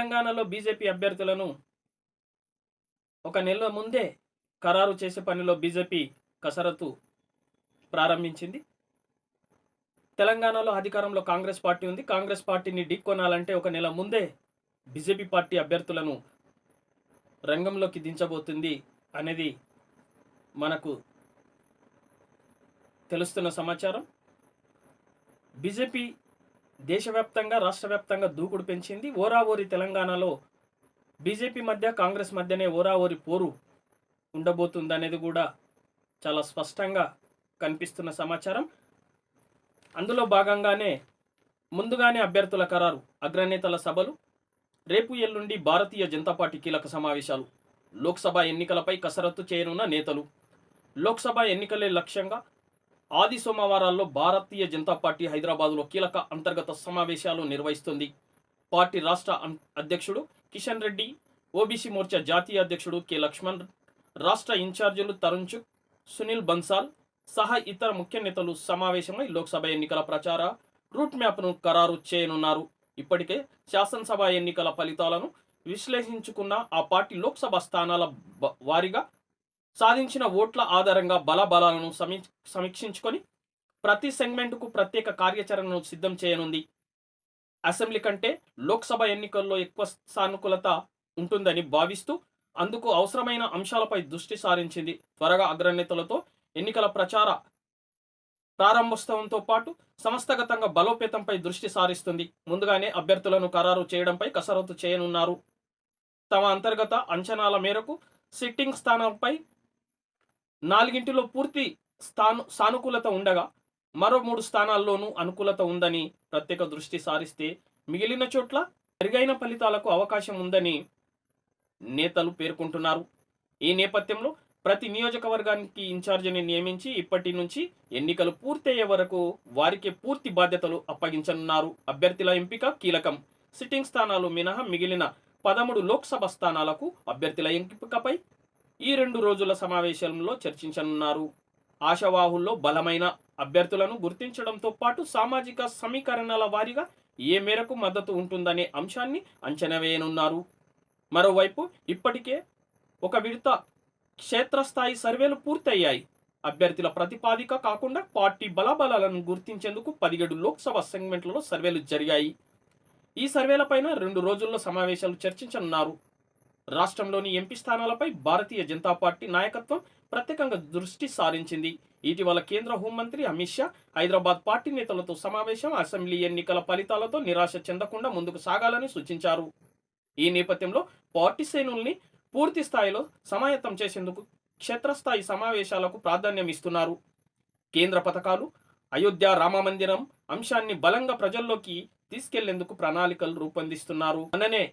తెలంగాణలో బీజేపీ అభ్యర్థులను ఒక నెల ముందే ఖరారు చేసే పనిలో బీజేపీ కసరత్తు ప్రారంభించింది. తెలంగాణలో అధికారంలో కాంగ్రెస్ పార్టీ ఉంది. కాంగ్రెస్ పార్టీని ఢీకొనాలంటే ఒక నెల ముందే బీజేపీ పార్టీ అభ్యర్థులను రంగంలోకి దించబోతుంది అనేది మనకు తెలుస్తున్న సమాచారం. బీజేపీ దేశవ్యాప్తంగా రాష్ట్ర వ్యాప్తంగా దూకుడు పెంచింది. ఓరావోరి తెలంగాణలో బీజేపీ మధ్య కాంగ్రెస్ మధ్యనే ఓరావోరి పోరు ఉండబోతుంది అనేది కూడా చాలా స్పష్టంగా కనిపిస్తున్న సమాచారం. అందులో భాగంగానే ముందుగానే అభ్యర్థుల ఖరారు అగ్రనేతల సభలు రేపు ఎల్లుండి భారతీయ జనతా పార్టీ కీలక సమావేశాలు లోక్సభ ఎన్నికలపై కసరత్తు చేయనున్న నేతలు. లోక్సభ ఎన్నికలే లక్ష్యంగా ఆది సోమవారాల్లో భారతీయ జనతా పార్టీ హైదరాబాద్లో కీలక అంతర్గత సమావేశాలు నిర్వహిస్తుంది. పార్టీ రాష్ట్ర అం- అధ్యక్షుడు కిషన్ రెడ్డి ఓబీసీ మోర్చా జాతీయ అధ్యక్షుడు కె. లక్ష్మణ్ రాష్ట్ర ఇన్ఛార్జీలు తరుణ్ చుక్ సునీల్ బన్సాల్ సహా ఇతర ముఖ్య నేతలు సమావేశమై లోక్సభ ఎన్నికల ప్రచార రూట్ మ్యాప్ను ఖరారు చేయనున్నారు. ఇప్పటికే శాసనసభ ఎన్నికల ఫలితాలను విశ్లేషించుకున్న ఆ పార్టీ లోక్సభ స్థానాల వారీగా సాధించిన ఓట్ల ఆధారంగా బలబలాలను సమీ సమీక్షించుకొని ప్రతి సెగ్మెంట్కు ప్రత్యేక కార్యాచరణను సిద్ధం చేయనుంది. అసెంబ్లీ కంటే లోక్సభ ఎన్నికల్లో ఎక్కువ సానుకూలత ఉంటుందని భావిస్తూ అందుకు అవసరమైన అంశాలపై దృష్టి సారించింది. త్వరగా అగ్రనేతలతో ఎన్నికల ప్రచార ప్రారంభోత్సవంతో పాటు సంస్థగతంగా బలోపేతంపై దృష్టి సారిస్తుంది. ముందుగానే అభ్యర్థులను ఖరారు చేయడంపై కసరత్తు చేయనున్నారు. తమ అంతర్గత అంచనాల మేరకు సిట్టింగ్ స్థానంపై నాలుగింటిలో పూర్తి స్థాను సానుకూలత ఉండగా మరో మూడు స్థానాల్లోనూ అనుకూలత ఉందని ప్రత్యేక దృష్టి సారిస్తే మిగిలిన చోట్ల మెరుగైన ఫలితాలకు అవకాశం ఉందని నేతలు పేర్కొంటున్నారు. ఈ నేపథ్యంలో ప్రతి నియోజకవర్గానికి ఇన్ఛార్జిని నియమించి ఇప్పటి నుంచి ఎన్నికలు పూర్తయ్యే వరకు వారికే పూర్తి బాధ్యతలు అప్పగించనున్నారు. అభ్యర్థుల ఎంపిక కీలకం. సిట్టింగ్ స్థానాలు మినహా మిగిలిన పదమూడు లోక్సభ స్థానాలకు అభ్యర్థుల ఎంపికపై ఈ రెండు రోజుల సమావేశంలో చర్చించనున్నారు. ఆశావాహుల్లో బలమైన అభ్యర్థులను గుర్తించడంతో పాటు సామాజిక సమీకరణల వారీగా ఏ మేరకు మద్దతు ఉంటుందనే అంశాన్ని అంచనా వేయనున్నారు. మరోవైపు ఇప్పటికే ఒక విడత క్షేత్రస్థాయి సర్వేలు పూర్తయ్యాయి. అభ్యర్థుల ప్రతిపాదిక కాకుండా పార్టీ బలాబలాలను గుర్తించేందుకు పదిహేడు లోక్సభ సెగ్మెంట్లలో సర్వేలు జరిగాయి. ఈ సర్వేలపైన రెండు రోజుల్లో సమావేశాలు చర్చించనున్నారు. రాష్ట్రంలోని ఎంపీ స్థానాలపై భారతీయ జనతా పార్టీ నాయకత్వం ప్రత్యేకంగా దృష్టి సారించింది. ఇటీవల కేంద్ర హోంమంత్రి అమిత్ షా హైదరాబాద్ పార్టీ నేతలతో సమావేశం అసెంబ్లీ ఎన్నికల ఫలితాలతో నిరాశ చెందకుండా ముందుకు సాగాలని సూచించారు. ఈ నేపథ్యంలో పార్టీ శ్రేణుల్ని పూర్తి స్థాయిలో సమాయత్తం చేసేందుకు క్షేత్రస్థాయి సమావేశాలకు ప్రాధాన్యం ఇస్తున్నారు. కేంద్ర పథకాలు అయోధ్య రామ మందిరం అంశాన్ని బలంగా ప్రజల్లోకి తీసుకెళ్ళేందుకు ప్రణాళికలు రూపొందిస్తున్నారు. అననే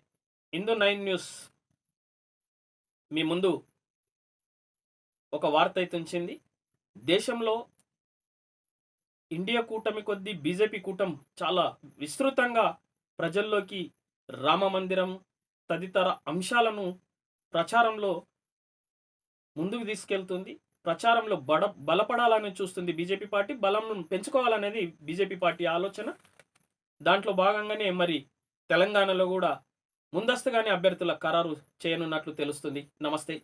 ఇందు నైన్ న్యూస్. మీ ముందు ఒక వార్త అయితే ఉంచింది. దేశంలో ఇండియా కూటమి కొద్దీ బీజేపీ కూటం చాలా విస్తృతంగా ప్రజల్లోకి రామ మందిరం తదితర అంశాలను ప్రచారంలో ముందుకు తీసుకెళ్తుంది. ప్రచారంలో బడ బలపడాలని చూస్తుంది బీజేపీ పార్టీ. బలం పెంచుకోవాలనేది బీజేపీ పార్టీ ఆలోచన. దాంట్లో భాగంగానే మరి తెలంగాణలో కూడా ముందస్తుగానే అభ్యర్థుల ఖరారు చేయనున్నట్లు తెలుస్తుంది. నమస్తే.